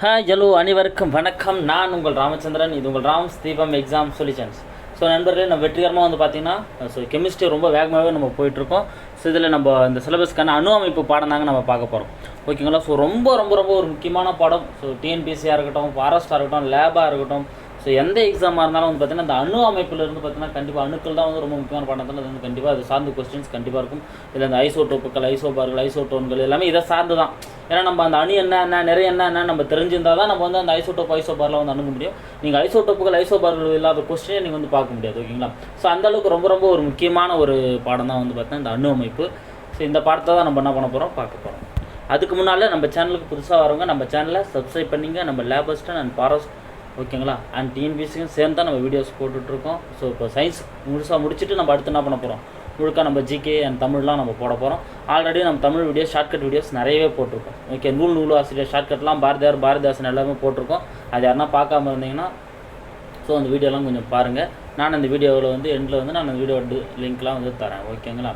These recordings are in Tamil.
ஹாய் ஜலு அனைவருக்கும் வணக்கம். நான் உங்கள் ராமச்சந்திரன். இது உங்கள் ராம்ஸ் தீபம் எக்ஸாம் சொல்யூஷன்ஸ் ஸோ நண்பர்களே நம்ம வெற்றிகரமாக வந்து பார்த்தீங்கன்னா ஸோ கெமிஸ்ட்ரி ரொம்ப வேகமாகவே நம்ம போயிட்டுருக்கோம். ஸோ இதில் நம்ம இந்த சிலபஸ்க்கான அணு அமைப்பு பாடம் தாங்க நம்ம பார்க்க போகிறோம் ஓகேங்களா ஸோ ரொம்ப ரொம்ப ரொம்ப ஒரு முக்கியமான பாடம். ஸோ டிஎன்பிசியாக இருக்கட்டும் ஃபாரஸ்ட்டாக இருக்கட்டும் லேபாக இருக்கட்டும் ஸோ எந்த எக்ஸாமாக இருந்தாலும் வந்து பார்த்தீங்கன்னா அந்த அணு அமைப்பில் இருந்து பார்த்தீங்கன்னா கண்டிப்பாக அணுக்கள் தான் வந்து ரொம்ப முக்கியமான பாடத்தில் அது வந்து கண்டிப்பாக அது சார்ந்த கொஸ்டின்ஸ் கண்டிப்பாக இருக்கும். இதில் அந்த ஐசோடோப்புகள் ஐசோபார்கள் ஐசோட்டோன்கள் எல்லாமே இதை சார்ந்து தான் ஏன்னா நம்ம அந்த அணு என்ன என்ன நிறைய என்ன என்ன நம்ம தெரிஞ்சிருந்தால் தான் நம்ம வந்து அந்த ஐசோடோப் ஐசோபாரில் வந்து அணுக முடியும். நீங்கள் ஐசோடோப்புகள் ஐசோபார்கள் இல்லாத கொஸ்டினே நீங்கள் வந்து பார்க்க முடியாது ஓகேங்களா? ஸோ அந்த அளவுக்கு ரொம்ப ரொம்ப ஒரு முக்கியமான ஒரு பாடம் தான் வந்து பார்த்தீங்கன்னா இந்த அணு அமைப்பு. ஸோ இந்த பாடத்தை தான் நம்ம என்ன பண்ண போகிறோம் பார்க்க போகிறோம் அதுக்கு முன்னால் நம்ம சேனலுக்கு புதுசாக வரவங்க நம்ம சேனலை சப்ஸ்கிரைப் பண்ணிங்க நம்ம லேபஸ்டன் அண்ட் ஃபாரஸ்ட் ஓகேங்களா? அண்ட் டிஎன்பிசிக்கும் சேர்ந்து தான் நம்ம வீடியோஸ் போட்டுட்ருக்கோம். ஸோ இப்போ சயின்ஸ் முழுசாக முடிச்சுட்டு நம்ம அடுத்து என்ன பண்ண போகிறோம் முழுக்க நம்ம ஜிகே அண்ட் தமிழ்லாம் நம்ம போட போகிறோம் ஆல்ரெடி நம்ம தமிழ் வீடியோஸ் ஷார்ட்கட் வீடியோஸ் நிறையவே போட்டிருக்கோம். ஓகே நூல் நூல் ஆசிரியர் ஷார்ட்கட்லாம் பாரதியார் பாரதிதாசன் எல்லாமே போட்டிருக்கோம். அது யாருன்னா பார்க்காம இருந்தீங்கன்னா ஸோ அந்த வீடியோலாம் கொஞ்சம் பாருங்கள் நான் அந்த வீடியோவில் வந்து எண்டில் வந்து நான் அந்த வீடியோ லிங்க்லாம் வந்து தரேன். ஓகேங்களா?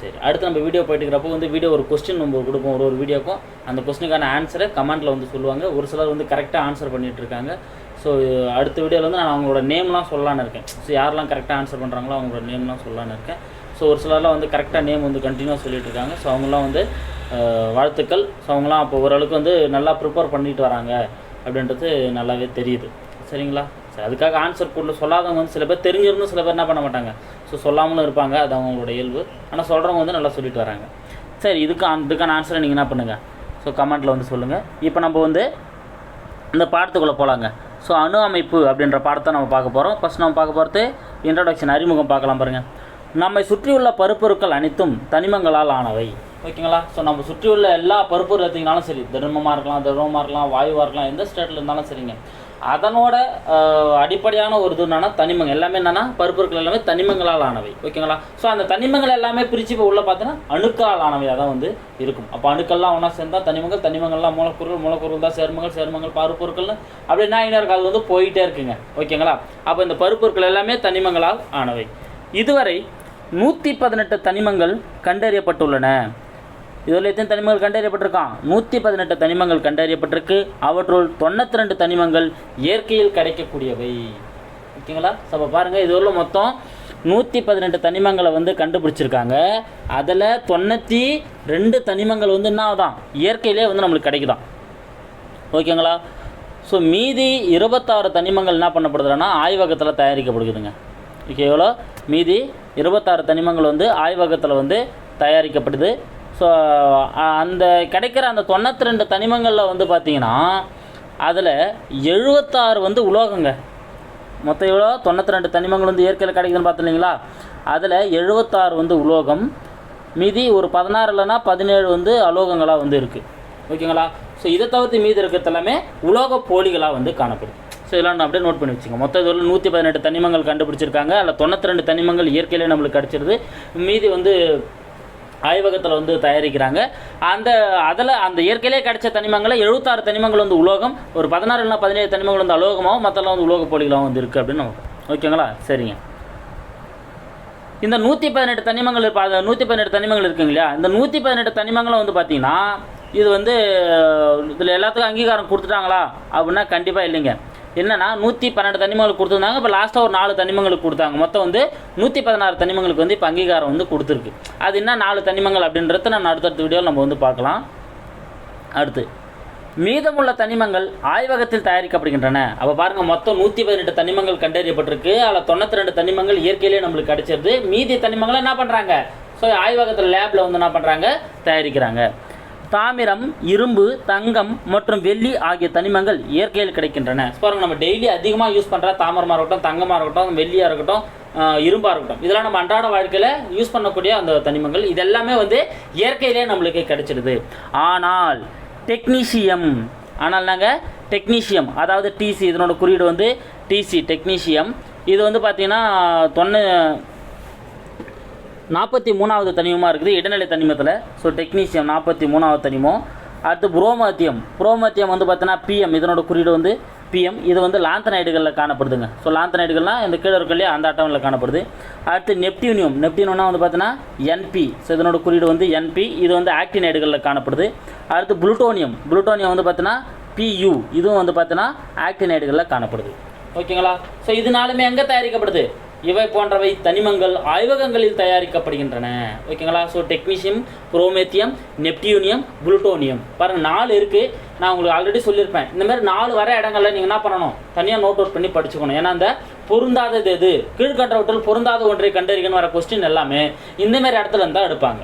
சரி அடுத்து நம்ம வீடியோ போயிட்டு இருக்கிறப்போ வந்து வீடியோ ஒரு கொஸ்டின் நம்ம கொடுப்போம் ஒரு ஒரு வீடியோக்கும் அந்த கொஸ்டினுக்கான ஆன்சரை கமெண்ட்டில் வந்து சொல்லுவாங்க. ஒரு சிலர் வந்து கரெக்டாக ஆன்சர் பண்ணிகிட்டு இருக்காங்க. ஸோ அடுத்த வீடியோவில் வந்து நான் அவங்களோட நேம்லாம் சொல்லலான்னு இருக்கேன். ஸோ யாரெல்லாம் கரெக்டாக ஆன்சர் பண்ணுறாங்களோ அவங்களோட நேம்லாம் சொல்லலான்னு இருக்கேன். ஸோ ஒரு சிலர்லாம் வந்து கரெக்டாக நேம் வந்து கண்டினியூவாக சொல்லிட்டு இருக்காங்க ஸோ அவங்களாம் வந்து வாழ்த்துக்கள். ஸோ அவங்களாம் அப்போ ஓரளவுக்கு வந்து நல்லா ப்ரிப்பேர் பண்ணிட்டு வராங்க அப்படின்றது நல்லாவே தெரியுது. சரிங்களா? சரி அதுக்காக ஆன்சர் கூட சொல்லாதவங்க வந்து சில பேர் தெரிஞ்சிருந்தும் சில பேர் என்ன பண்ண மாட்டாங்க. ஸோ சொல்லாமலும் இருப்பாங்க. அது அவங்களோட இயல்பு. ஆனால் சொல்கிறவங்க வந்து நல்லா சொல்லிட்டு வராங்க. சரி இதுக்கு அந்த- இதுக்கான ஆன்சரை நீங்கள் என்ன பண்ணுங்கள் ஸோ கமெண்ட்டில் வந்து சொல்லுங்கள் இப்போ நம்ம வந்து இந்த பாடத்துக்குள்ளே போகலாங்க ஸோ அணு அமைப்பு அப்படின்ற பாடத்தை நம்ம பார்க்க போகிறோம் ஃபஸ்ட் நம்ம பார்க்க போகிறது இன்ட்ரடக்ஷன் அறிமுகம் பார்க்கலாம் பாருங்கள் நம்மை சுற்றியுள்ள பருப்பொருட்கள் அனைத்தும் தனிமங்களால் ஆனவை. ஓகேங்களா ஸோ நம்ம சுற்றியுள்ள எல்லா பருப்பொருள் எடுத்திங்கனாலும் சரி திரவமாக இருக்கலாம் திரவமாக இருக்கலாம் வாயுவாக இருக்கலாம் எந்த ஸ்டேட்டில் இருந்தாலும் சரிங்க. அதனோட அடிப்படையான ஒரு இது என்னன்னா தனிமங்கள். எல்லாமே என்னன்னா பருப்பொருட்கள் எல்லாமே தனிமங்களால் ஆனவை. ஓகேங்களா? ஸோ அந்த தனிமங்கள் எல்லாமே பிரித்து இப்போ உள்ளே பார்த்தீங்கன்னா அணுக்களால் ஆனவையாக தான் வந்து இருக்கும். அப்போ அணுக்கள்லாம் ஒன்றா சேர்ந்தால் தனிமங்கள் தனிமங்கள்லாம் மூலக்கூறுகள் மூலக்கூறுகள் தான் சேர்மங்கள் சேர்மங்கள் பருப்பொருட்கள்னு அப்படின்னா என்ன இருக்கு அது வந்து போயிட்டே இருக்குங்க. ஓகேங்களா? அப்போ இந்த பருப்பொருட்கள் எல்லாமே தனிமங்களால் ஆனவை. இதுவரை நூற்றி பதினெட்டு தனிமங்கள் கண்டறியப்பட்டுள்ளன. இதில் எத்தனை தனிமங்கள் கண்டறியப்பட்டிருக்கான். நூற்றி பதினெட்டு தனிமங்கள் கண்டறியப்பட்டிருக்கு. அவற்றுள் தொண்ணூற்றி ரெண்டு தனிமங்கள் இயற்கையில் கிடைக்கக்கூடியவை. ஓகேங்களா? ஸோ அப்போ பாருங்கள் இது உள்ள மொத்தம் நூற்றி பதினெட்டு தனிமங்களை வந்து கண்டுபிடிச்சிருக்காங்க. அதில் தொண்ணூற்றி ரெண்டு தனிமங்கள் வந்து என்ன ஆகுதான்? இயற்கையிலே வந்து நம்மளுக்கு கிடைக்குதான். ஓகேங்களா? ஸோ மீதி இருபத்தாறு தனிமங்கள் என்ன பண்ணப்படுதுன்னா ஆய்வகத்தில் தயாரிக்கப்படுதுங்க ஓகே எவ்வளோ? மீதி இருபத்தாறு தனிமங்கள் வந்து ஆய்வகத்தில் வந்து தயாரிக்கப்படுது. ஸோ அந்த கிடைக்கிற அந்த தொண்ணூற்றி ரெண்டு தனிமங்களில் வந்து பார்த்தீங்கன்னா அதில் எழுபத்தாறு வந்து உலோகங்க. மொத்தம் எவ்வளோ? தொண்ணூற்றி ரெண்டு தனிமங்கள் வந்து இயற்கையில் கிடைக்குதுன்னு பார்த்துருந்தீங்களா அதில் எழுபத்தாறு வந்து உலோகம் மீதி ஒரு பதினாறு இல்லைன்னா பதினேழு வந்து அலோகங்களாக வந்து இருக்குது ஓகேங்களா? ஸோ இதை தவிர்த்து மீதி இருக்கிறது எல்லாமே உலோக போலிகளாக வந்து காணப்படும். ஸோ இதெல்லாம் அப்படியே நோட் பண்ணி வச்சுங்க மொத்தம் இதில் நூற்றி பதினெட்டு தனிமங்கள் கண்டுபிடிச்சிருக்காங்க. அதில் தொண்ணூற்றி ரெண்டு தனிமங்கள் இயற்கையிலே நம்மளுக்கு கிடச்சிருது. மீதி வந்து ஆய்வகத்தில் வந்து தயாரிக்கிறாங்க. அந்த அதில் அந்த இயற்கையிலே கிடைச்ச தனிமங்களை எழுபத்தாறு தனிமங்கள் வந்து உலோகம் ஒரு பதினாறு இல்லைனா பதினேழு தனிமங்கள் வந்து அலோகமாகவும் மற்றெல்லாம் வந்து உலோக போலிகளாகவும் வந்து இருக்குது அப்படின்னு நமக்கு ஓகேங்களா? சரிங்க. இந்த நூற்றி பதினெட்டு தனிமங்கள் இப்போ அந்த நூற்றி பதினெட்டு தனிமங்கள் இருக்குங்க இல்லையா? இந்த நூற்றி பதினெட்டு தனிமங்களும் வந்து பார்த்தீங்கன்னா இது வந்து இதில் எல்லாத்துக்கும் அங்கீகாரம் கொடுத்துட்டாங்களா? அப்படின்னா கண்டிப்பாக இல்லைங்க. என்னன்னா நூற்றி பன்னெண்டு தனிமங்களுக்கு கொடுத்துருந்தாங்க. இப்போ லாஸ்ட்டாக ஒரு நாலு தனிமங்களுக்கு கொடுத்தாங்க. மொத்தம் வந்து நூற்றி பதினாறு தனிமங்களுக்கு வந்து இப்போ அங்கீகாரம் வந்து கொடுத்துருக்கு. அது என்ன நாலு தனிமங்கள் அப்படின்றத நான் அடுத்தடுத்த வீடியோவில் நம்ம வந்து பார்க்கலாம். அடுத்து மீதமுள்ள தனிமங்கள் ஆய்வகத்தில் தயாரிக்கப்படுகின்றன. அப்போ பாருங்கள் மொத்தம் நூற்றி பதினெட்டு தனிமங்கள் கண்டறியப்பட்டிருக்கு. அதில் தொண்ணூற்றி ரெண்டு தனிமங்கள் இயற்கையிலேயே நம்மளுக்கு கிடைச்சிருது. மீதி தனிமங்களை என்ன பண்ணுறாங்க ஸோ ஆய்வகத்தில் லேபில் வந்து என்ன பண்ணுறாங்க தயாரிக்கிறாங்க. தாமிரம் இரும்பு தங்கம் மற்றும் வெள்ளி ஆகிய தனிமங்கள் இயற்கையில் கிடைக்கின்றன. பாருங்க நம்ம டெய்லி அதிகமாக யூஸ் பண்ணுற தாமரமாக இருக்கட்டும் தங்கமாக இருக்கட்டும் வெள்ளியாக இருக்கட்டும் இரும்பாக இருக்கட்டும். இதெல்லாம் நம்ம அன்றாட வாழ்க்கையில் யூஸ் பண்ணக்கூடிய அந்த தனிமங்கள். இதெல்லாமே வந்து இயற்கையிலே நம்மளுக்கு கிடைச்சிடுது. ஆனால் டெக்னீஷியம் ஆனால் நாங்கள் டெக்னீஷியம் அதாவது டிசி இதனோட குறியீடு வந்து டிசி டெக்னீஷியம் இது வந்து பார்த்தீங்கன்னா தொண்ணூ நாற்பத்தி மூணாவது தனிமமாக இருக்குது. இடைநிலை தனிமத்தில். ஸோ டெக்னீஷியம் நாற்பத்தி மூணாவது தனிமம். அடுத்து புரோமத்தியம். புரோமத்தியம் வந்து பார்த்தீங்கன்னா பிஎம் இதனோட குறியீடு வந்து பிஎம் இது வந்து லாந்தனைடுகளில் காணப்படுதுங்க. ஸோ லாந்தனைடுகள்லாம் இந்த கீழே இருக்கலையே அந்த அட்டவணையில் காணப்படுது. அடுத்து நெப்டியூனியம். நெப்டியூனியம்னா வந்து பார்த்தீங்கன்னா என்பி ஸோ இதனோட குறியீடு வந்து என்பி இது வந்து ஆக்டினைடுகளில் காணப்படுது. அடுத்து புளுட்டோனியம். புளுட்டோனியம் வந்து பார்த்தீங்கன்னா பியு இதுவும் வந்து பார்த்தீங்கன்னா ஆக்டினைடுகளில் காணப்படுது. ஓகேங்களா? ஸோ இதனாலுமே எங்கே தயாரிக்கப்படுது? இவை போன்றவை தனிமங்கள் ஆய்வகங்களில் தயாரிக்கப்படுகின்றன. ஓகேங்களா? So technetium promethium neptunium plutonium பாருங்கள் நாலு இருக்குது நான் உங்களுக்கு ஆல்ரெடி சொல்லியிருப்பேன். இந்த மாதிரி நாலு வர இடங்கள்ல நீங்கள் என்ன பண்ணணும்? தனியாக நோட் அவுட் பண்ணி படிச்சுக்கணும். ஏன்னா அந்த பொருந்தாதது எது? கீழ்கண்டவற்றில் பொருந்தாத ஒன்றை கண்டறிகன்னு வர கொஸ்டின் எல்லாமே இந்த மாதிரி இடத்துல இருந்தால் எடுப்பாங்க.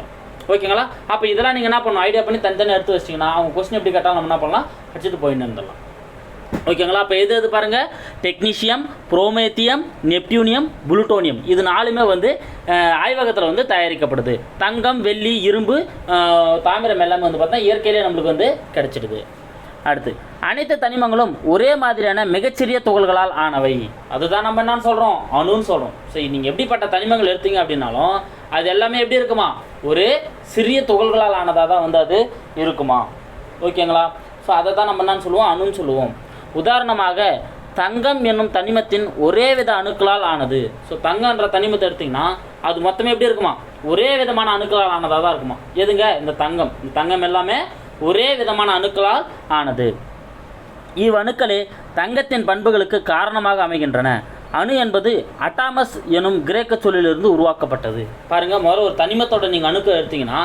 ஓகேங்களா? அப்போ இதெல்லாம் நீங்கள் என்ன பண்ணணும்? ஐடியா பண்ணி தனித்தனியாக எடுத்து வச்சிங்கன்னா அவங்க கொஸ்டின் எப்படி கேட்டாலும் நம்ம என்ன பண்ணலாம்? படிச்சுட்டு போயின்னு இருந்துடலாம். ஓகேங்களா? அப்போ எது எது பாருங்கள் டெக்னீஷியம் புரோமேத்தியம் நெப்டியூனியம் புளுட்டோனியம். இது நாலுமே வந்து ஆய்வகத்தில் வந்து தயாரிக்கப்படுது. தங்கம் வெள்ளி இரும்பு தாமிரம் எல்லாமே வந்து பார்த்தா இயற்கையிலே நம்மளுக்கு வந்து கிடச்சிடுது. அடுத்து அனைத்து தனிமங்களும் ஒரே மாதிரியான மிகச்சிறிய துகள்களால் ஆனவை. அதுதான் நம்ம என்னன்னு சொல்கிறோம் அணுன்னு சொல்கிறோம் சரி நீங்கள் எப்படிப்பட்ட தனிமங்கள் எடுத்தீங்க அப்படின்னாலும் அது எல்லாமே எப்படி இருக்குமா? ஒரு சிறிய துகள்களால் ஆனதாக தான் வந்து அது இருக்குமா? ஓகேங்களா? ஸோ அதை தான் நம்ம என்னன்னு சொல்லுவோம்? அணுன்னு சொல்லுவோம். உதாரணமாக தங்கம் என்னும் தனிமத்தின் ஒரே வித அணுக்களால் ஆனது. ஸோ தங்கம்ன்ற தனிமத்தை எடுத்திங்கன்னா அது மொத்தமே எப்படி இருக்குமா? ஒரே விதமான அணுக்களால் ஆனதாக தான் இருக்குமா? எதுங்க? இந்த தங்கம். இந்த தங்கம் எல்லாமே ஒரே விதமான அணுக்களால் ஆனது. இவ்வணுக்களே தங்கத்தின் பண்புகளுக்கு காரணமாக அமைகின்றன. அணு என்பது அட்டாமஸ் எனும் கிரேக்க சொல்லிலிருந்து உருவாக்கப்பட்டது. பாருங்க முதல்ல ஒரு தனிமத்தோட நீங்கள் அணுக்கள் எடுத்தீங்கன்னா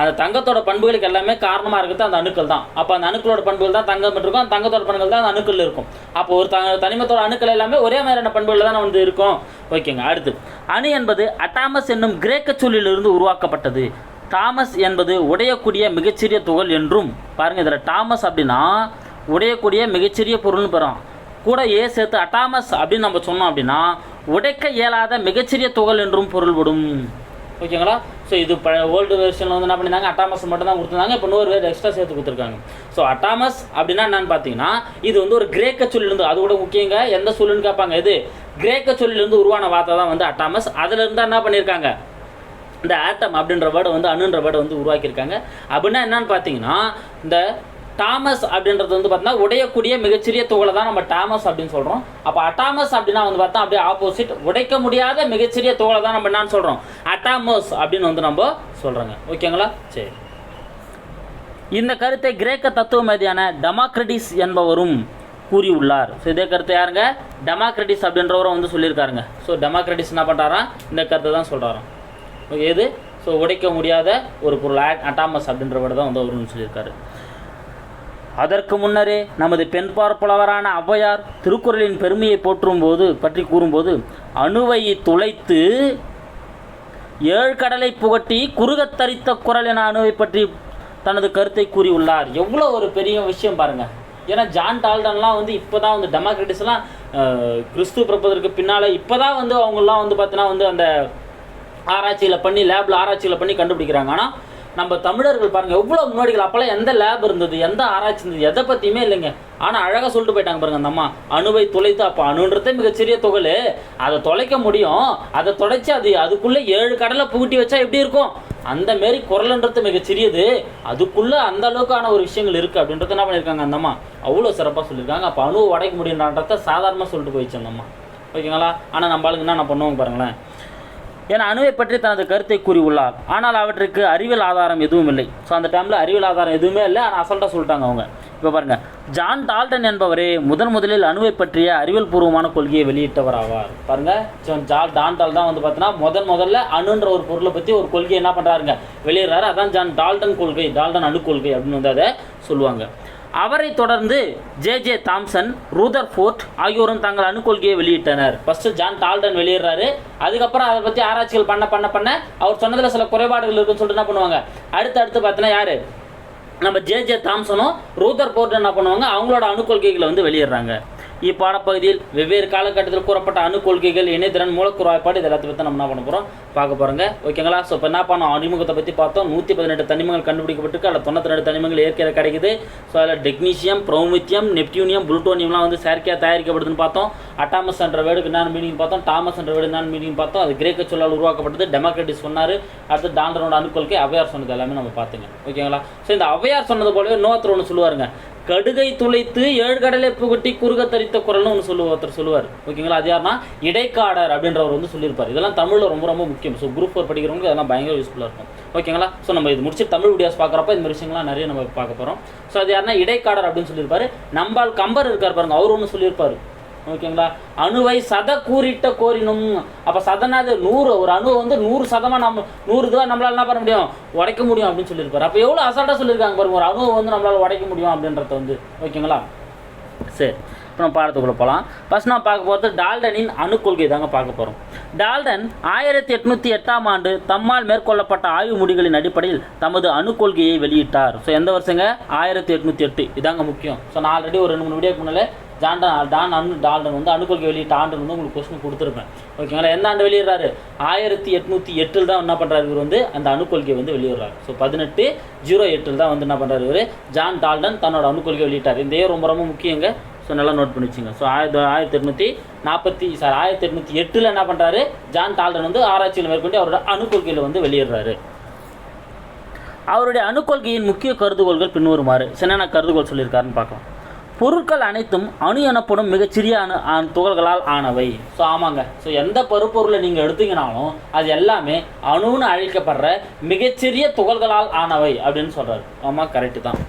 அந்த தங்கத்தோட பண்புகளுக்கு எல்லாமே காரணமாக இருக்கிறது அந்த அணுக்கள் தான். அப்போ அந்த அணுக்களோட பண்புகள் தான் தங்கம் இருக்கும் அந்த தங்கத்தோட பண்புகள் தான் அந்த அணுக்கள் இருக்கும். அப்போ ஒரு த தனிமத்தோட அணுக்கள் எல்லாமே ஒரே மாதிரியான பண்புகள் தான் வந்து இருக்கும். ஓகேங்க அடுத்து. அணு என்பது அட்டாமஸ் என்னும் கிரேக்க சொல்லிலிருந்து உருவாக்கப்பட்டது. தாமஸ் என்பது உடையக்கூடிய மிகச்சிறிய துகள் என்றும் பாருங்கள் இதில் டாமஸ் அப்படின்னா உடையக்கூடிய மிகச்சிறிய பொருள்னு பெறும். கூட ஏ சேர்த்து அட்டாமஸ் அப்படின்னு நம்ம சொன்னோம் அப்படின்னா உடைக்க இயலாத மிகச்சிறிய துகள் என்றும் பொருள்படும். ஓகேங்களா? ஸோ இது ப ஓல்டு வெர்ஷனில் வந்து என்ன பண்ணியிருந்தாங்க அட்டாமஸ் மட்டும் தான் கொடுத்துருந்தாங்க. இப்போ நூறு பேர் எக்ஸ்ட்ரா சேர்த்து கொடுத்துருக்காங்க. ஸோ அட்டாமஸ் அப்படின்னா என்னன்னு பார்த்தீங்கன்னா இது வந்து ஒரு கிரேக்க சொல்லிலிருந்து அது கூட முக்கியங்க எந்த சொல்லுன்னு கேட்பாங்க? இது கிரேக்க சொல்லிலிருந்து உருவான வார்த்தை தான் வந்து அட்டாமஸ் அதில் இருந்தால் என்ன பண்ணியிருக்காங்க இந்த ஆட்டம் அப்படின்ற வேர்டை வந்து அணுன்ற வேர்டை வந்து உருவாக்கியிருக்காங்க. அப்படின்னா என்னன்னு பார்த்தீங்கன்னா இந்த டாமஸ் அப்படின்றது வந்து பார்த்தீங்கன்னா உடையக்கூடிய மிகச்சிறிய துகளை தான் நம்ம டாமஸ் அப்படின்னு சொல்கிறோம் அப்போ அட்டாமஸ் அப்படின்னா வந்து பார்த்தா அப்படியே ஆப்போசிட் உடைக்க முடியாத மிகச்சிறிய துகளை தான் நம்ம என்னன்னு சொல்கிறோம் அட்டாமஸ் அப்படின்னு வந்து நம்ம சொல்கிறோங்க ஓகேங்களா? சரி. இந்த கருத்தை கிரேக்க தத்துவமேதியான டெமாக்ரடிஸ் என்பவரும் கூறியுள்ளார். ஸோ இதே கருத்தை யாருங்க? டெமாக்ரட்டிஸ் அப்படின்றவரும் வந்து சொல்லியிருக்காருங்க. ஸோ டெமாக்ரட்டிஸ் என்ன பண்ணுறாராம் இந்த கருத்தை தான் சொல்கிறாராம் ஓகே எது? ஸோ உடைக்க முடியாத ஒரு பொருள். அட்டாமஸ் அப்படின்ற தான் வந்து அவருன்னு சொல்லியிருக்காரு. அதற்கு முன்னரே நமது பெண் பார்ப்புலவரான ஔவையார் திருக்குறளின் பெருமையை போற்றும் போது பற்றி கூறும்போது அணுவை துளைத்து ஏழு கடலை புகட்டி குறுகத் தரித்த குரல் என அணுவை பற்றி தனது கருத்தை கூறியுள்ளார். எவ்வளோ ஒரு பெரிய விஷயம் பாருங்கள் ஏன்னா ஜான் டால்டன்லாம் வந்து இப்போ தான் வந்து டெமோக்ரட்டிஸ்லாம் கிறிஸ்து பிறப்பதற்கு பின்னால் இப்போ தான் வந்து அவங்களாம் வந்து பார்த்தீங்கன்னா வந்து அந்த ஆராய்ச்சியில் பண்ணி லேபில் ஆராய்ச்சியில் பண்ணி கண்டுபிடிக்கிறாங்க. ஆனால் நம்ம தமிழர்கள் பாருங்கள் எவ்வளோ முன்னாடிகள்? அப்போல்லாம் எந்த லேப் இருந்தது? எந்த ஆராய்ச்சி இருந்தது? எதை பற்றியுமே இல்லைங்க. ஆனால் அழகாக சொல்லிட்டு போயிட்டாங்க பாருங்க அந்த அம்மா. அணுவை துளைத்து அப்போ அணுன்றதே மிகச்சிறிய துகள். அதை தொலைக்க முடியும். அதை தொலைச்சி அது அதுக்குள்ளே ஏழு கடலை புகுட்டி வச்சா எப்படி இருக்கும்? அந்த மாரி குரல்ன்றது மிகச்சிறியது. அதுக்குள்ளே அந்த அளவுக்கான ஒரு விஷயங்கள் இருக்குது அப்படின்றத என்ன பண்ணியிருக்காங்க அந்தம்மா அவ்வளோ சிறப்பாக சொல்லியிருக்காங்க. அப்போ அணுவை உடைக்க முடியுன்றத சாதாரணமாக சொல்லிட்டு போயிடுச்சு அந்த அம்மா. ஓகேங்களா? ஆனால் நம்ம ஆளுங்க என்ன பண்ணுவோம் பாருங்களேன். என அணுவை பற்றி தனது கருத்தை கூறியுள்ளார். ஆனால் அவற்றுக்கு அறிவியல் ஆதாரம் எதுவும் இல்லை. ஸோ அந்த டைமில் அறிவியல் ஆதாரம் எதுவுமே இல்லை. ஆனால் அசல்ட்டாக சொல்லிட்டாங்க அவங்க. இப்போ பாருங்கள் ஜான் டால்டன் என்பவரே முதன் முதலில் அணுவை பற்றிய அறிவியல் பூர்வமான கொள்கையை வெளியிட்டவர் ஆவார் பாருங்க ஜான் ஜான் டால்டன் தான் வந்து பார்த்தீங்கன்னா முதன் முதல்ல அணுன்ற ஒரு பொருளை பற்றி ஒரு கொள்கையை என்ன பண்ணுறாருங்க வெளியிடுறாரு. அதான் ஜான் டால்டன் கொள்கை டால்டன் அணு கொள்கை அப்படின்னு வந்து அதை சொல்லுவாங்க. அவரை தொடர்ந்து J J Thomson Rutherford ஆகியோரும் தங்கள் அணுக்கொள்கையை வெளியிட்டனர். ஃபர்ஸ்ட் ஜான் டால்டன் வெளியிடுறாரு. அதுக்கப்புறம் அதை பற்றி ஆராய்ச்சிகள் பண்ண பண்ண பண்ண அவர் சொன்னதில் சில குறைபாடுகள் இருக்குன்னு சொல்லிட்டு என்ன பண்ணுவாங்க? அடுத்து அடுத்து பார்த்தீங்கன்னா யாரு? நம்ம ஜே ஜே தாம்சனும் ரூதர் போர்ட் என்ன பண்ணுவாங்க? அவங்களோட அணுக்கொள்கைகளை வந்து வெளியிடுறாங்க. இப்பாடப்பகுதியில் வெவ்வேறு காலகட்டத்தில் கூறப்பட்ட அணுக்கொள்கைகள் இணையத்திறன் மூலக்கூறு வாய்ப்பாடு இது எல்லாத்தையும் பற்றி நம்ம என்ன பண்ண போகிறோம் பார்க்க போகிறோங்க ஓகேங்களா? ஸோ இப்போ என்ன பண்ணோம்? அறிமுகத்தை பற்றி பார்த்தோம். நூற்றி பதினெட்டு தனிமங்கள் கண்டுபிடிக்கப்பட்டிருக்கு. அதில் தொண்ணூற்றி ரெண்டு தனிமங்கள் இயற்கையில் கிடைக்குது. ஸோ அதில் டெக்னீஷியம் ப்ரோமித்தியம் நெப்டியூனியம் புளுட்டோனியம்லாம் வந்து செயற்கையாக தயாரிக்கப்படுதுன்னு பார்த்தோம். அட்டாமஸ் என்ற வேர்டுக்கு என்ன மீனிங் பார்த்தோம்? டாமஸ் என்ற வேர்டு என்னென்ன மீனிங் பார்த்தோம்? அது கிரேக்க சொல்லால் உருவாக்கப்பட்டது. டெமோக்ரட்டிஸ் சொன்னார். அடுத்து டாண்டனோட அணுக்கொள்கை அவையார் சொன்னது எல்லாமே நம்ம பார்த்துங்க. ஓகேங்களா? ஸோ இந்த அவையார் சொன்னது போலவே இன்னொருத்தர் ஒன்று சொல்லுவாருங்க. கடுகை துளைத்து ஏழு கடலை புகட்டி குறுக தரித்த குரல்னு ஒன்று சொல்லுவ ஒருத்தர் சொல்லுவார். ஓகேங்களா? அது யாருன்னா? இடைக்காடர் அப்படின்றவர் வந்து சொல்லியிருப்பார். இதெல்லாம் தமிழில் ரொம்ப ரொம்ப முக்கியம். ஸோ குரூப் ஃபோர் படிக்கிறவங்களுக்கு அதெல்லாம் பயங்கர யூஸ்ஃபுல்லாக இருக்கும். ஓகேங்களா? ஸோ நம்ம இது முடிச்சு தமிழ் வீடியோஸ் பார்க்குறப்ப இந்த மாதிரி விஷயங்கள்லாம் நிறைய நம்ம பார்க்க போகிறோம் ஸோ அது யாருன்னா இடைக்காடர் அப்படின்னு சொல்லியிருப்பாரு. நம்பால் கம்பர் இருக்கார் பாருங்க. அவர் ஒன்று சொல்லியிருப்பார். ஓகேங்களா? அணுவை சத கூறிட்ட கோரினும். அப்போ சதனா அது நூறு. ஒரு அணுவை வந்து நூறு சதமாக நம்ம நூறு இதுவாக நம்மளால என்ன பண்ண முடியும்? உடைக்க முடியும் அப்படின்னு சொல்லியிருப்பார். அப்போ எவ்வளோ அசால்ட்டாக சொல்லியிருக்காங்க பாருங்கள் ஒரு அணுவை வந்து நம்மளால உடைக்க முடியும் அப்படின்றத வந்து. ஓகேங்களா? சரி. இப்போ நம்ம பாடத்துக்குள்ளே போகலாம் ஃபஸ்ட் நான் பார்க்க போகிறது டால்டனின் அணுக்கொள்கை தாங்க பார்க்க போகிறோம் டால்டன் ஆயிரத்தி எட்நூற்றி எட்டாம் ஆண்டு தம்மால் மேற்கொள்ளப்பட்ட ஆய்வு முடிகளின் அடிப்படையில் தமது அணுக்கொள்கையை வெளியிட்டார். ஸோ எந்த வருஷங்க? ஆயிரத்தி எட்நூற்றி எட்டு. இதாங்க முக்கியம். ஸோ நான் ஆல்ரெடி ஒரு ரெண்டு மூணு வீடியோக்கு முன்னாலே ஜான்டன் டான் அணு டால்டன் வந்து அணுக்கொள்கை வெளியிட்ட ஆண்டு வந்து உங்களுக்கு கொஸ்டின் கொடுத்துருப்பேன். ஓகேங்களா எந்த ஆண்டு வெளியிடுறாரு? ஆயிரத்தி எட்நூற்றி எட்டில் தான் என்ன பண்ணுறாரு இவர் வந்து? அந்த அணுக்கொள்கையை வந்து வெளியிடுறாரு. ஸோ பதினெட்டு ஜீரோ எட்டில் தான் வந்து என்ன பண்ணுறாரு இவர்? ஜான் டால்டன் தன்னோட அணுக்கொள்கை வெளியிட்டார். இந்த ரொம்ப ரொம்ப முக்கியங்க. ஸோ நல்லா நோட் பண்ணி வச்சுங்க ஸோ ஆயிரத்தி ஆயிரத்தி எட்நூற்றி நாற்பத்தி சாரி ஆயிரத்தி எட்நூற்றி எட்டில் என்ன பண்ணுறாரு ஜான் டால்டன் வந்து ஆராய்ச்சியில் மேற்கொண்டு அவரோட அணுக்கொள்கையில் வந்து வெளியிடுறாரு. அவருடைய அணுக்கொள்கையின் முக்கிய கருதுகோள்கள் பின்வருமாறு. என்னென்ன கருதுகோள் சொல்லியிருக்காருன்னு பார்க்கலாம். பொருட்கள் அனைத்தும் அணு எனப்படும் மிகச்சிறிய அணு துகள்களால் ஆனவை. ஸோ ஆமாங்க. ஸோ எந்த பருப்பொருளை நீங்கள் எடுத்தீங்கனாலும் அது எல்லாமே அணுன்னு அழைக்கப்படுற மிகச்சிறிய துகள்களால் ஆனவை அப்படின்னு சொல்கிறாரு ஆமாம் கரெக்டு தான்.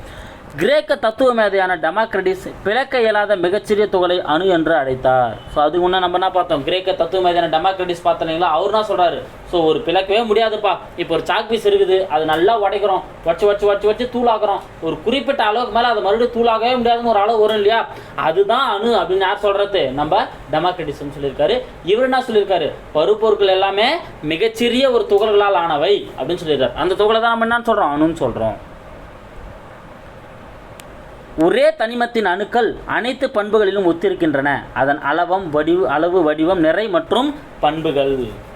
கிரேக்க தத்துவ மேதையான டெமாக்ரடிஸ் பிளக்க இயலாத மிகச்சிறிய துகளை அணு என்று அழைத்தார். ஸோ அது முன்னே நம்ம என்ன பார்த்தோம்? கிரேக்க தத்துவ மேதையான டெமாக்ரடிஸ் பார்த்தீங்களா அவர் என்ன சொல்கிறாரு ஸோ ஒரு பிளக்கவே முடியாதுப்பா. இப்போ ஒரு சாக் பீஸ் இருக்குது. அது நல்லா உடைக்கிறோம். வச்சு வச்சு வச்சு வச்சு தூளாக்குறோம். ஒரு குறிப்பிட்ட அளவுக்கு மேலே அதை மறுபடியும் தூளாகவே முடியாதுன்னு ஒரு அளவு வரும் இல்லையா? அதுதான் அணு அப்படின்னு யார் சொல்கிறது நம்ம டெமாக்ரடிஸ்னு சொல்லியிருக்காரு. இவர் என்ன சொல்லியிருக்காரு? பருப்பொருட்கள் எல்லாமே மிகச்சிறிய ஒரு துகள்களால் ஆனவை அப்படின்னு சொல்லியிருக்காரு. அந்த துகளை தான் நம்ம என்னன்னு சொல்கிறோம் அணுன்னு சொல்கிறோம் ஒரே தனிமத்தின் அணுக்கள் அனைத்து பண்புகளிலும் ஒத்திருக்கின்றன. அதன் அளவம் வடிவு அளவு வடிவம் நிறை மற்றும் பண்புகள்.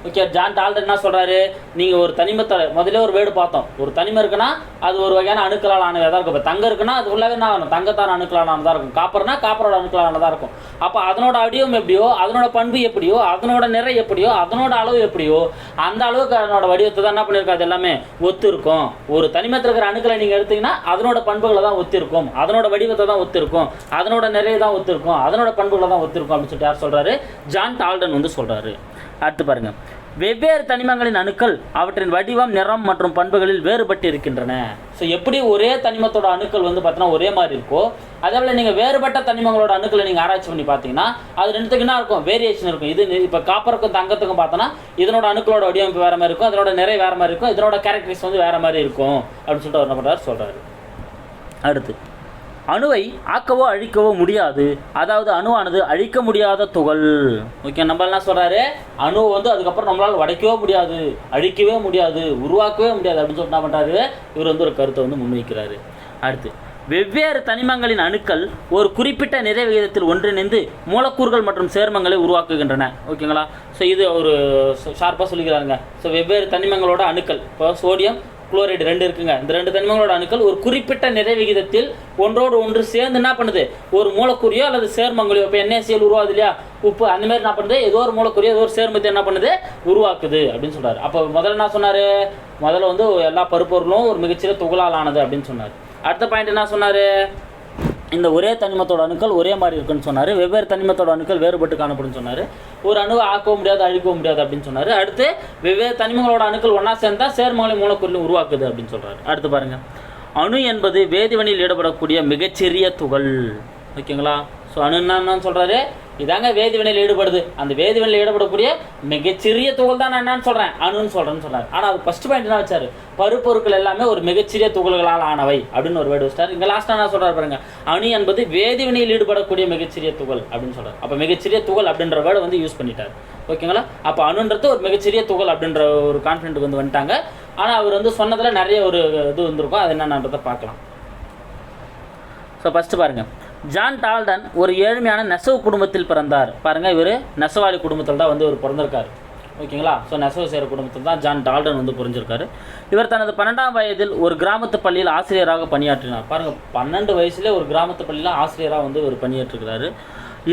ஓகே ஜான் டால்டன் என்ன சொல்கிறாரு நீங்கள் ஒரு தனிமத்தை முதல்ல ஒரு வேடு பார்த்தோம். ஒரு தனிமம் இருக்குன்னா அது ஒரு வகையான அணுக்களால் ஆனதாக தான் இருக்கும். இப்போ தங்கம் இருக்குன்னா அது உள்ளவே என்ன ஆகணும்? தங்கத்தான அணுக்களானதாக இருக்கும். காப்பர்னா காப்பரோட அணுக்களானதாக இருக்கும். அப்போ அதனோட அடியும் எப்படியோ அதனோட பண்பு எப்படியோ அதனோட நிறை எப்படியோ அதனோட அளவு எப்படியோ அந்த அளவுக்கு அதனோட வடிவத்தை தான் என்ன பண்ணியிருக்காது எல்லாமே ஒத்து இருக்கும் ஒரு தனிமத்தில் இருக்கிற அணுக்களை நீங்கள் எடுத்தீங்கன்னா அதனோட பண்புகளை தான் ஒத்து இருக்கும் அதனோட வடிவத்தை தான் ஒத்து இருக்கும் அதனோட நிறைய தான் ஒத்து இருக்கும் அதனோட பண்புகளை தான் ஒத்து இருக்கும் அப்படின்னு சொல்லிட்டு யார் சொல்கிறாரு ஜான் டால்டன் வந்து சொல்கிறாரு அடுத்து பாருங்கள் வெவ்வேறு தனிமங்களின் அணுக்கள் அவற்றின் வடிவம் நிறம் மற்றும் பண்புகளில் வேறுபட்டு இருக்கின்றன ஸோ எப்படி ஒரே தனிமத்தோட அணுக்கள் வந்து பார்த்தீங்கன்னா ஒரே மாதிரி இருக்கோ அதே போல் நீங்கள் வேறுபட்ட தனிமங்களோட அணுக்களை நீங்கள் ஆராய்ச்சி பண்ணி பார்த்தீங்கன்னா அது ரெண்டுத்துக்கு என்ன இருக்கும்? வேரியேஷன் இருக்கும். இது இப்போ காப்பருக்கும் தங்கத்துக்கும் பார்த்தோன்னா இதனோட அணுக்களோட வடிவமைப்பு வேறு மாதிரி இருக்கும். அதனோட நிறை வேறு மாதிரி இருக்கும். இதனோட கேரக்டரிஸ் வந்து வேறு மாதிரி இருக்கும். அப்படின்னு சொல்லிட்டு அவர் என்ன பண்ணுறாரு சொல்கிறாரு அடுத்து. அணுவை ஆக்கவோ அழிக்கவோ முடியாது. அதாவது அணுவானது அழிக்க முடியாத துகள். ஓகே நம்ம என்ன சொல்கிறாரு அணுவை வந்து அதுக்கப்புறம் நம்மளால் உடைக்கவே முடியாது அழிக்கவே முடியாது உருவாக்கவே முடியாது அப்படின்னு சொல்லிட்டு என்ன பண்ணுறாரு இவர் வந்து ஒரு கருத்தை வந்து முன்வைக்கிறாரு. அடுத்து வெவ்வேறு தனிமங்களின் அணுக்கள் ஒரு குறிப்பிட்ட நிறை விகிதத்தில் ஒன்றிணைந்து மூலக்கூறுகள் மற்றும் சேர்மங்களை உருவாக்குகின்றன. ஓகேங்களா? ஸோ இது ஒரு ஷார்ப்பாக சொல்லிக்கிறாங்க ஸோ வெவ்வேறு தனிமங்களோட அணுக்கள் இப்போ சோடியம் குளோரைடு ரெண்டு இருக்குங்க. இந்த ரெண்டு தனிமங்களோட அணுக்கள் ஒரு குறிப்பிட்ட நிறை விகிதத்தில் ஒன்றோடு ஒன்று சேர்ந்து என்ன பண்ணுது? ஒரு மூலக்கூறியோ அல்லது சேர்மங்களையோ இப்போ என்ஏசிஎல் உருவாது இல்லையா? உப்பு அந்த மாதிரி என்ன பண்ணுது? ஏதோ ஒரு மூலக்கூறியோ ஏதோ ஒரு சேர்மத்தை என்ன பண்ணுது? உருவாக்குது அப்படின்னு சொன்னார் அப்போ முதல்ல என்ன சொன்னார்? முதல்ல வந்து எல்லா பருப்பொருளும் ஒரு மிகச்சிறிய துகளால் ஆனது அப்படின்னு சொன்னார். அடுத்த பாயிண்ட் என்ன சொன்னார்? இந்த ஒரே தனிமத்தோட அணுக்கள் ஒரே மாதிரி இருக்குன்னு சொன்னார். வெவ்வேறு தனிமத்தோட அணுக்கள் வேறுபட்டு காணப்படும்னு சொன்னார். ஒரு அணுவை ஆக்கவும் முடியாது அழிக்கவும் முடியாது அப்படின்னு சொன்னார். அடுத்து வெவ்வேறு தனிமங்களோட அணுக்கள் ஒன்றா சேர்ந்தால் சேர்மங்களை மூலக்கூறில் உருவாக்குது அப்படின்னு சொல்கிறார் அடுத்து பாருங்கள் அணு என்பது வேதிவனில் ஈடுபடக்கூடிய மிகச்சிறிய துகள். ஓகேங்களா? ஸோ அணுன்னு சொல்கிறாரு இதாங்க வேதிவினையில் ஈடுபடுது. அந்த வேதிவினையில் ஈடுபடக்கூடிய மிகச்சிறிய துகள் தான் நான் என்னன்னு சொல்கிறேன் அணுன்னு சொல்கிறேன்னு சொன்னார் ஆனால் அது ஃபஸ்ட்டு பாயிண்ட் என்ன வச்சார்? பருப்பொருட்கள் எல்லாமே ஒரு மிகச்சிறிய துகள்களால் ஆனவை அப்படின்னு ஒரு வேர்டு வச்சார் இங்கே லாஸ்ட்டாக என்ன சொல்கிறார் பாருங்க. அணு என்பது வேதிவினையில் ஈடுபடக்கூடிய மிகச்சிறிய துகள் அப்படின்னு சொல்கிறார் அப்போ மிகச்சிறிய துகள் அப்படின்ற வேர்டு வந்து யூஸ் பண்ணிட்டார். ஓகேங்களா? அப்போ அணுன்றது ஒரு மிகச்சிறிய துகள் அப்படின்ற ஒரு கான்ஃபிடென்ட் வந்து வந்துட்டாங்க. ஆனால் அவர் வந்து சொன்னதில் நிறைய ஒரு இது வந்திருக்கும். அது என்னன்றதை பார்க்கலாம். ஸோ ஃபஸ்ட்டு பாருங்கள் ஜான் டால்டன் ஒரு ஏழ்மையான நெசவு குடும்பத்தில் பிறந்தார். பாருங்கள் இவர் நெசவாளி குடும்பத்தில் தான் வந்து இவர் பிறந்திருக்கார். ஓகேங்களா? ஸோ நெசவு செய்கிற குடும்பத்தில் தான் ஜான் டால்டன் வந்து புரிஞ்சிருக்காரு. இவர் தனது பன்னெண்டாம் வயதில் ஒரு கிராமத்து பள்ளியில் ஆசிரியராக பணியாற்றினார். பாருங்கள் பன்னெண்டு வயசுலேயே ஒரு கிராமத்து பள்ளியில் ஆசிரியராக வந்து இவர் பணியாற்றிருக்கிறாரு.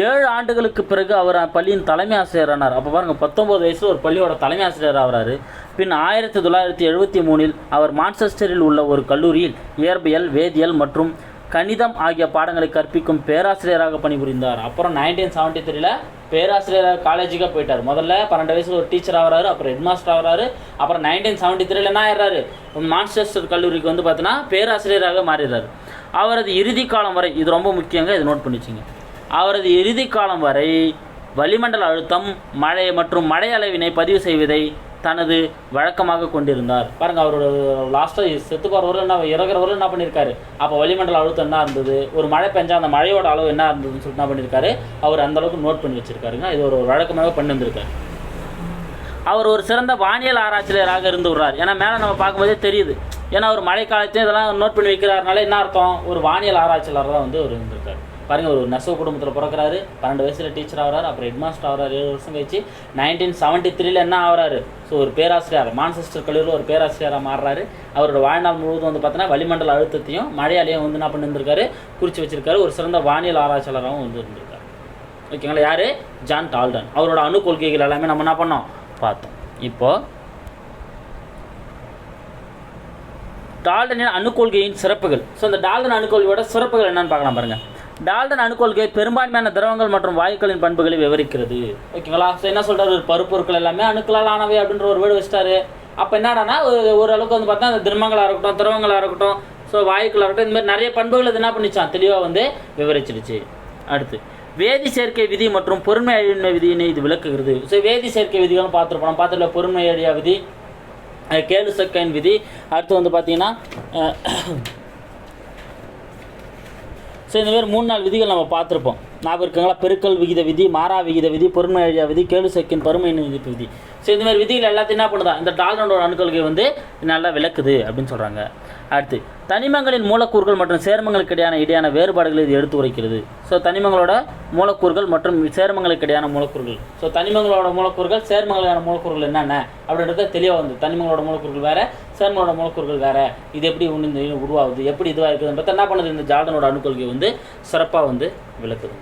ஏழு ஆண்டுகளுக்கு பிறகு அவர் பள்ளியின் தலைமை ஆசிரியரானார். அப்போ பாருங்கள் பத்தொம்பது வயசில் ஒரு பள்ளியோட தலைமை ஆசிரியர் ஆகிறாரு பின் ஆயிரத்தி தொள்ளாயிரத்தி எழுபத்தி மூணில் அவர் மான்செஸ்டரில் உள்ள ஒரு கல்லூரியில் இயற்பியல் வேதியியல் மற்றும் கணிதம் ஆகிய பாடங்களை கற்பிக்கும் பேராசிரியராக பணிபுரிந்தார். அப்புறம் நைன்டீன் செவன்ட்டி த்ரீல பேராசிரியராக காலேஜுக்காக போயிட்டார். முதல்ல பன்னெண்டு வயசில் ஒரு டீச்சர் ஆகிறாரு அப்புறம் ஹெட் மாஸ்டர் ஆகிறாரு அப்புறம் நைன்டீன் செவன்ட்டி த்ரீல என்ன ஆயிடுறாரு? மான்செஸ்டர் கல்லூரிக்கு வந்து பார்த்தீங்கன்னா பேராசிரியராக மாறிடுறாரு. அவரது இறுதி காலம் வரை இது ரொம்ப முக்கியங்க இது நோட் பண்ணிச்சிங்க. அவரது இறுதி காலம் வரை வளிமண்டல அழுத்தம் மழை மற்றும் மழை அளவினை பதிவு செய்வதை தனது வழக்கமாக கொண்டிருந்தார். பாருங்க அவரோட லாஸ்ட்டாக செத்து போகிற என்ன இறங்குற என்ன பண்ணியிருக்காரு அப்போ வளிமண்டல அழுத்தம் என்ன இருந்தது? ஒரு மழை பெஞ்சா அந்த மழையோட அளவு என்ன இருந்ததுன்னு சொல்லிட்டு என்ன பண்ணியிருக்காரு அவர் அந்தளவுக்கு நோட் பண்ணி வச்சுருக்காருங்க. இது ஒரு வழக்கமாக பண்ணி வந்திருக்காரு. அவர் ஒரு சிறந்த வானியல் ஆராய்ச்சியாளராக இருந்து விடுறார். ஏன்னா மேலே நம்ம பார்க்கும்போதே தெரியுது. ஏன்னா அவர் மழைக்காலத்தையும் இதெல்லாம் நோட் பண்ணி வைக்கிறாருனால என்ன அர்த்தம்? ஒரு வானியல் ஆராய்ச்சியாளராக தான் வந்து அவர் இருந்திருக்காரு. பாருங்கள் ஒரு நெசவு குடும்பத்தில் பிறக்கிறாரு பன்னெண்டு வயசில் டீச்சர் ஆகிறாரு அப்புறம் ஹெட்மாஸ்டர் ஆகிறாரு ஏழு வருஷம் கழிச்சு நைன்டீன் செவன்ட்டி த்ரீல என்ன ஆகிறாரு? ஸோ ஒரு பேராசிரியர் மான்செஸ்டர் கல்லூரியில் ஒரு பேராசிரியராக மாறுறாரு. அவரோட வாழ்நாள் முழுவதும் வந்து பார்த்தீங்கன்னா வளிமண்டல அழுத்தத்தையும் மழையாலையும் வந்து என்ன பண்ணியிருந்திருக்காரு? குறித்து வச்சிருக்காரு. ஒரு சிறந்த வானியல் ஆராய்ச்சியாளராகவும் வந்து இருந்திருக்காரு. ஓகேங்களா யார்? John Dalton. அவரோட அணு கொள்கைகள் எல்லாமே நம்ம என்ன பண்ணோம்? பார்த்தோம். இப்போது டால்டனின் அணுக்கொள்கையின் சிறப்புகள். ஸோ இந்த டால்டன் அணுக்கொள்கையோட சிறப்புகள் என்னன்னு பார்க்கலாம் பாருங்கள் டால்டன் அணுக்கொள்கை பெரும்பான்மையான திரவங்கள் மற்றும் வாயுக்களின் பண்புகளை விவரிக்கிறது. ஓகேங்களா? ஸோ என்ன சொல்கிறார் ஒரு பருப்பொருட்கள் எல்லாமே அணுக்களால் ஆனவை அப்படின்ற ஒரு வேர்டு வச்சிட்டாரு. அப்போ என்னடானா ஒரு ஓரளவுக்கு வந்து பார்த்தா அந்த திரவங்களாக இருக்கட்டும் திரவங்களாக இருக்கட்டும் ஸோ வாயுக்களாக இருக்கட்டும் இந்த மாதிரி நிறைய பண்புகள் இது என்ன பண்ணிச்சான் தெளிவாக வந்து விவரிச்சிடுச்சு. அடுத்து வேதி சேர்க்கை விதி மற்றும் பொறுமை அழிவின்மை விதியினை இது விளக்குகிறது. ஸோ வேதி சேர்க்கை விதிகளும் பார்த்துருப்போம். பார்த்துருக்க பொறுமை அழியா விதி அஹ் கேலு சக்கைன் விதி. அடுத்து வந்து பார்த்தீங்கன்னா ஸோ இந்த மாதிரி மூணு நாள் விதிகள் நம்ம பார்த்துருப்போம். ஞாபகம் இருக்குங்களா பெருக்கல் விகித விதி மாறா விகித விதி பொறுமை அழியா விதி கேலு சக்கின் பருமை விதிப்பு விதி. ஸோ இந்த மாதிரி விதிகள் எல்லாத்தையும் என்ன பண்ணுதா? இந்த டால்டனோட அணுக்கொள்கை வந்து நல்லா விளக்குது அப்படின்னு சொல்கிறாங்க அடுத்து தனிமங்களின் மூலக்கூறுகள் மற்றும் சேர்மங்களுக்கு இடையான இடையான வேறுபாடுகளை இது எடுத்து உரைக்கிறது. ஸோ தனிமங்களோட மூலக்கூறுகள் மற்றும் சேர்மங்களுக்கு இடையான மூலக்கூறுகள். ஸோ தனிமங்களோட மூலக்கூறுகள் சேர்மங்களான மூலக்கூறுகள் என்னென்ன? அப்படின்றத தெளிவாக வந்து தனிமங்களோட மூலக்கூறுகள் வேறு சேர்மங்களோட மூலக்கூறுகள் வேறு. இது எப்படி ஒன்று உருவாகுது? எப்படி இதுவாக இருக்குதுன்றத என்ன பண்ணுது? இந்த ஜார்டனோட அணுக்கொள்கை வந்து சிறப்பாக வந்து விளக்குது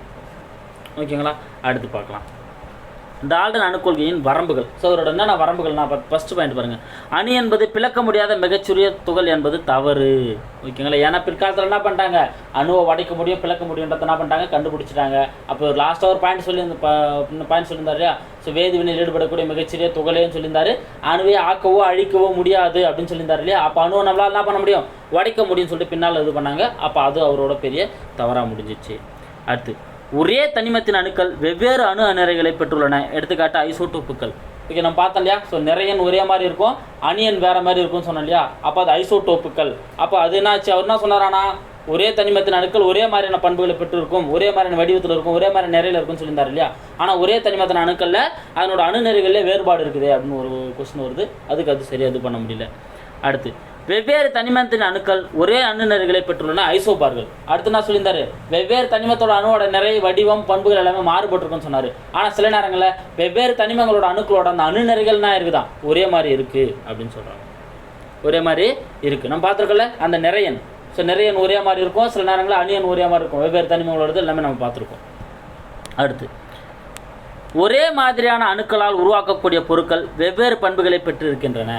ஓகேங்களா? அடுத்து பார்க்கலாம். டால்டன் அணுக்கொள்கையின் வரம்புகள். ஸோ அவரோட என்னென்ன வரம்புகள்? நான் ஃபஸ்ட் பாயிண்ட் பாருங்கள் அணு என்பது பிளக்க முடியாத மிகச்சிறிய துகள் என்பது தவறு. ஓகேங்களா? ஏன்னா பிற்காலத்தில் என்ன பண்ணிட்டாங்க? அணுவை உடைக்க முடியும் பிளக்க முடியுன்றத என்ன பண்ணிட்டாங்க? கண்டுபிடிச்சிட்டாங்க. அப்போ லாஸ்ட்டாக ஒரு பாயிண்ட் சொல்லி பாயிண்ட் சொல்லியிருந்தார் இல்லையா? ஸோ வேதிவினையில் ஈடுபடக்கூடிய மிகச்சிறிய துகளேன்னு சொல்லியிருந்தாரு. அணுவை ஆக்கவோ அழிக்கவோ முடியாது அப்படின்னு சொல்லியிருந்தார் இல்லையா? அப்போ அணுவை நம்மளால் என்ன பண்ண முடியும்? உடைக்க முடியும்னு சொல்லிட்டு பின்னால் இது பண்ணாங்க. அப்போ அது அவரோட பெரிய தவறாக முடிஞ்சிச்சு. அடுத்து ஒரே தனிமத்தின் அணுக்கள் வெவ்வேறு அணு அணிறைகளை பெற்றுள்ளன. எடுத்துக்காட்டு ஐசோடோப்புகள். ஓகே நம்ம பார்த்தோம் இல்லையா? ஸோ நிறையன் ஒரே மாதிரி இருக்கும். அணியன் வேறு மாதிரி இருக்கும்னு சொன்னோம் இல்லையா? அப்போ அது ஐசோடோப்புகள். அப்போ அது என்னாச்சு? அவர் என்ன சொன்னாரானா ஒரே தனிமத்தின் அணுக்கள் ஒரே மாதிரியான பண்புகளை பெற்றிருக்கும். ஒரே மாதிரியான வடிவத்தில் இருக்கும். ஒரே மாதிரி நிறையில் இருக்கும்னு சொல்லியிருந்தார் இல்லையா? ஆனால் ஒரே தனிமத்தின் அணுக்களில் அதனோட அணு நிறைகளில் வேறுபாடு இருக்குது அப்படின்னு ஒரு கொஸ்டின் வருது. அதுக்கு அது சரியாக இது பண்ண முடியல. அடுத்து வெவ்வேறு தனிமத்தின் அணுக்கள் ஒரே அணு நிறைகளை பெற்றுள்ளன ஐசோபார்கள். அடுத்து நான் சொல்லியிருந்தாரு வெவ்வேறு தனிமத்தோட அணுவோட நிறைய வடிவம் பண்புகள் எல்லாமே மாறுபட்டிருக்குன்னு சொன்னார். ஆனால் சில நேரங்களில் வெவ்வேறு தனிமங்களோட அணுக்களோட அந்த அணு நிறைகள்னா இருக்குதான் ஒரே மாதிரி இருக்குது அப்படின்னு சொல்கிறாங்க ஒரே மாதிரி இருக்குது நம்ம பார்த்துருக்கோம்ல அந்த நிறையன். ஸோ நிறையன் ஒரே மாதிரி இருக்கும் சில நேரங்களில் அணியன் ஒரே மாதிரி இருக்கும். வெவ்வேறு தனிமங்களோடது எல்லாமே நம்ம பார்த்துருக்கோம். அடுத்து ஒரே மாதிரியான அணுக்களால் உருவாக்கக்கூடிய பொருட்கள் வெவ்வேறு பண்புகளை பெற்றிருக்கின்றன.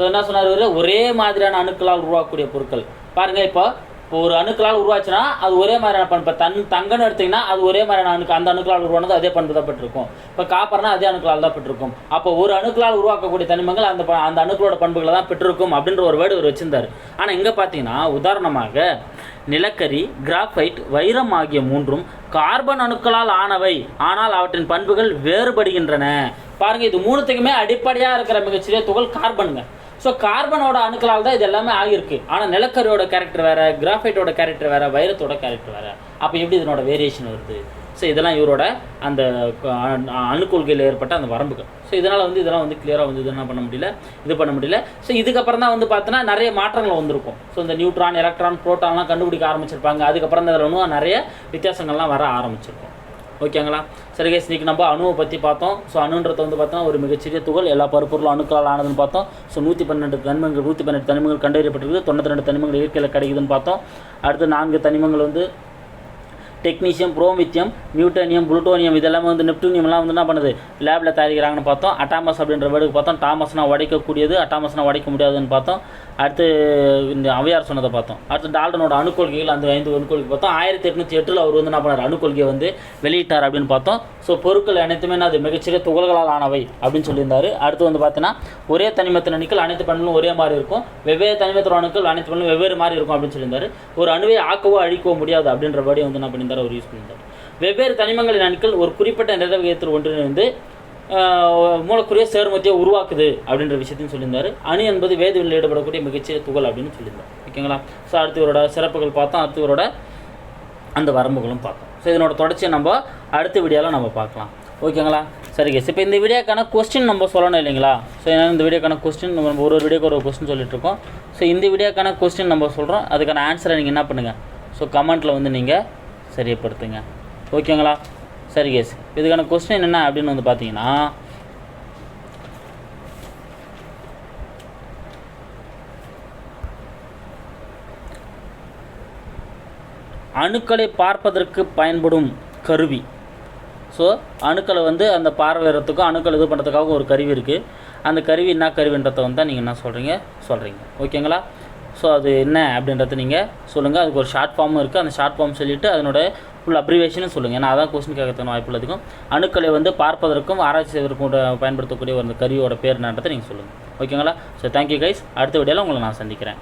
ஸோ என்ன சொன்னார் ஒரே மாதிரியான அணுக்களால் உருவாக்கக்கூடிய பொருட்கள். பாருங்கள் இப்போ இப்போ ஒரு அணுக்களால் உருவாச்சுன்னா அது ஒரே மாதிரியான பண்பு. தன் தங்கன்னு எடுத்தீங்கன்னா அது ஒரே மாதிரியான அணுக்கு அந்த அணுக்களால் உருவானது அதே பண்பு தான் பெற்றிருக்கும். இப்போ காப்பர்னா அதே அணுக்களால் தான் பெற்றிருக்கும். அப்போ ஒரு அணுக்களால் உருவாக்கக்கூடிய தனிமங்கள் அந்த ப- அந்த அணுக்களோட பண்புகளை தான் பெற்றிருக்கும் அப்படின்ற ஒரு வேர்டு இவர் வச்சிருந்தார். ஆனால் இங்கே பார்த்தீங்கன்னா உதாரணமாக நிலக்கரி கிராஃபைட் வைரம் ஆகிய மூன்றும் கார்பன் அணுக்களால் ஆனவை. ஆனால் அவற்றின் பண்புகள் வேறுபடுகின்றன. பாருங்கள் இது மூணுத்துக்குமே அடிப்படையாக இருக்கிற மிகச்சிறிய துகள் கார்பனுங்க. ஸோ கார்பனோட அணுக்களால் தான் இது எல்லாமே ஆகியிருக்கு. ஆனால் நிலக்கரியோட கேரக்டர் வேறு கிராஃபைட்டோட கேரக்டர் வேறு வைரத்தோட கேரக்டர் வேறு. அப்போ எப்படி இதனோட வேரியேஷன் வருது? ஸோ இதெல்லாம் இவரோட அந்த அணுக்கொள்கையில் ஏற்பட்ட அந்த வரம்புகள். ஸோ இதனால் வந்து இதெல்லாம் வந்து கிளியராக வந்து இது என்ன பண்ண முடியல? இது பண்ண முடியல. ஸோ இதுக்கப்புறம் தான் வந்து பார்த்தோன்னா நிறைய மாற்றங்கள் வந்திருக்கும். ஸோ இந்த நியூட்ரான் எலக்ட்ரான் ப்ரோட்டான்லாம் கண்டுபிடிக்க ஆரம்பிச்சிருப்பாங்க. அதுக்கப்புறம் தான் இதில் இன்னும் நிறைய வித்தியாசங்கள்லாம் வர ஆரம்பிச்சிருக்கும். ஓகேங்களா? சரி கேஸ் இன்னைக்கு நம்ம அணுவை பற்றி பார்த்தோம். ஸோ அணுன்றது வந்து பார்த்தோம்னா ஒரு மிகச்சிறிய துகள் எல்லா பருப்பொருளும் அணுக்களால் ஆனதுன்னு பார்த்தோம். ஸோ நூற்றி பன்னெண்டு தனிமங்கள் நூற்றி பன்னெண்டு தனிமங்கள் கண்டறியப்பட்டிருக்கு தொண்ணூற்றி ரெண்டு தனிமங்கள் இயற்கையில் கிடைக்குதுன்னு பார்த்தோம். அடுத்து நான்கு தனிமங்கள் வந்து டெக்னீஷியம் புரோமித்தியம் நியூட்டோனியம் புளுட்டோனியம் இதெல்லாமே வந்து நெப்டூனியம்லாம் வந்து என்ன பண்ணுது? லேபில் தயாரிக்கிறாங்கன்னு பார்த்தோம். அட்டாமஸ் அப்படின்ற வேர்டுக்கு பார்த்தோம். டாமஸ்னா உடைக்கக்கூடியது அட்டாமஸ்னா உடைக்க முடியாதுன்னு பார்த்தோம். அடுத்து இந்த அவையார் சொன்னதை பார்த்தோம். அடுத்து டால்டனோட அணுக்கொள்கைகள் அந்த ஐந்து அணுக்கொள்கை பார்த்தோம். ஆயிரத்தி எட்நூற்றி எட்டில் அவர் வந்து என்ன பண்ணார்? அணுக்கொள்கையை வந்து வெளியிட்டார் அப்படின்னு பார்த்தோம். ஸோ பொருட்கள் அனைத்துமே என்ன அது மிகச்சிறிய துகள்களால் ஆனவை அப்படின்னு சொல்லியிருந்தார். அடுத்து வந்து பார்த்தீங்கன்னா ஒரே தனிமத்தின் அணுக்கள் அனைத்து பண்புகளும் ஒரே மாதிரி இருக்கும். வெவ்வேறு தனிமத்தின் அணுக்கள் அனைத்து பண்புகளும் வெவ்வேறு மாதிரி இருக்கும் அப்படின்னு சொல்லியிருந்தார். ஒரு அணுவை ஆக்கவோ அழிக்கவோ முடியாது அப்படின்ற படி வந்து என்ன பண்ணியிருந்தாரு அவர் யூஸ் பண்ணியிருந்தார். வெவ்வேறு தனிமங்களின் அணுக்கள் ஒரு குறிப்பிட்ட நிறவியத்தில் விகிதத்தில் ஒன்றிணைந்து மூலக்குரிய மூலக்கூறிய உருவாக்குது அப்படின்ற விஷயத்தையும் சொல்லியிருந்தார். அணு என்பது வேதியில் ஈடுபடக்கூடிய மிகச்சிறிய துகள் அப்படின்னு சொல்லியிருந்தார். ஓகேங்களா? ஸோ அடுத்து இவரோட சிறப்புகள் பார்த்தோம். அடுத்து இவரோட அந்த வரம்புகளும் பார்த்தோம். ஸோ இதனோட தொடர்ச்சியை நம்ம அடுத்த வீடியோவில் நம்ம பார்க்கலாம். ஓகேங்களா? சரி கேஸ் இப்போ இந்த வீடியோக்கான கொஸ்டின் நம்ம சொல்லணும் இல்லைங்களா? ஸோ ஏன்னா இந்த வீடியோக்கான கொஸ்டின் நம்ம ஒரு ஒரு வீடியோக்கு ஒரு கொஸ்டின் சொல்லிட்டுருக்கோம். ஸோ இந்த வீடியோக்கான கொஸ்டின் நம்ம சொல்கிறோம் அதுக்கான ஆன்சரை நீங்கள் என்ன பண்ணுங்கள் ஸோ கமெண்ட்டில் வந்து நீங்கள் சரியப்படுத்துங்க ஓகேங்களா? சரி கேஸ் இதுக்கான கொஸ்டின் என்ன அப்படின்னு வந்து பார்த்தீங்கன்னா அணுக்களை பார்ப்பதற்கு பயன்படும் கருவி. ஸோ அணுக்களை வந்து அந்த பார்வையிடத்துக்கும் அணுக்கள் இது பண்ணுறதுக்காகவும் ஒரு கருவி இருக்குது அந்த கருவி என்ன கருவின்றதை வந்து நீங்கள் என்ன சொல்கிறீங்க சொல்கிறீங்க ஓகேங்களா? ஸோ அது என்ன அப்படின்றத நீங்கள் சொல்லுங்கள் அதுக்கு ஒரு ஷார்ட் ஃபார்மும் இருக்குது அந்த ஷார்ட் ஃபார்ம் சொல்லிவிட்டு அதனோட ஃபுல் அப்ரிவேஷனும் சொல்லுங்கள் ஏன்னா அதான் கொஸ்டின் கேட்கறதுக்கு வாய்ப்பு அணுக்களை வந்து பார்ப்பதற்கும் ஆராய்ச்சி செய்வதற்கும் பயன்படுத்தக்கூடிய ஒரு கருவியோட பேர் என்னன்றதை நீங்கள் சொல்லுங்கள் ஓகேங்களா ஸோ தேங்க்யூ கைஸ் அடுத்த வீடியோவில் உங்களை நான் சந்திக்கிறேன்.